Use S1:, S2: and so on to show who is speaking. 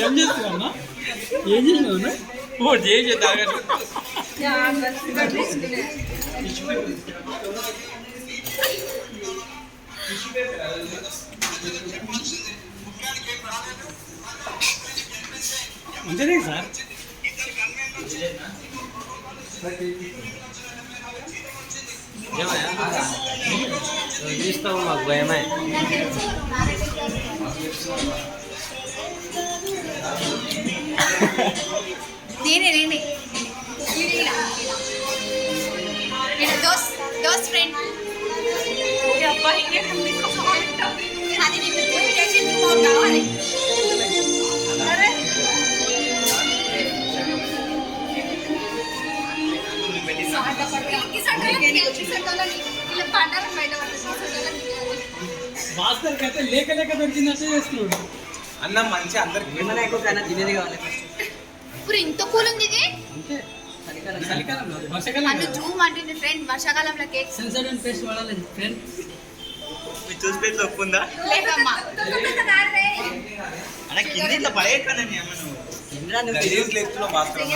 S1: ఏం చేస్తున్నా ఏం చేసినావు
S2: ఓ చేసి తాగండి
S1: అంతేనే సార్
S2: తీస్తావు మాకు భయమే
S3: నేనే నేనే దోస్ దోస్ ఫ్రెండ్ అది నీకు ఇన్విటేషన్ రిమోట్ కావాలి అరే ఈ సంటోళ్ళకి ఈ సంటోళ్ళకి ఇలా పండాలి బయట పడుతుంది ఈ సంటోళ్ళకి
S1: భాస్కర్ అయితే లేక లేక దొరికిందంటే చేస్తున్నాడు
S2: అన్న మంచి అందరికి
S4: ఏమైనా ఎక్కువ కన్నా తినేది కావాలి
S3: ఇప్పుడు ఇంత కూల్ ఉంది ఇది? అంటే ఫ్రెండ్ వర్షాకాలంలో కేక్.
S1: సెన్సర్ అండ్ పేస్ట్ వాడాలి ఫ్రెండ్.
S2: మీ చూస్తే తప్పుందా
S3: లేదమ్మా.
S2: అన్న కింద ఇట్లా పడేయకండి అమ్మ నువ్వు
S4: ఇంద్రా నువ్వు
S2: గలీజ్ లెక్కులో మాత్రం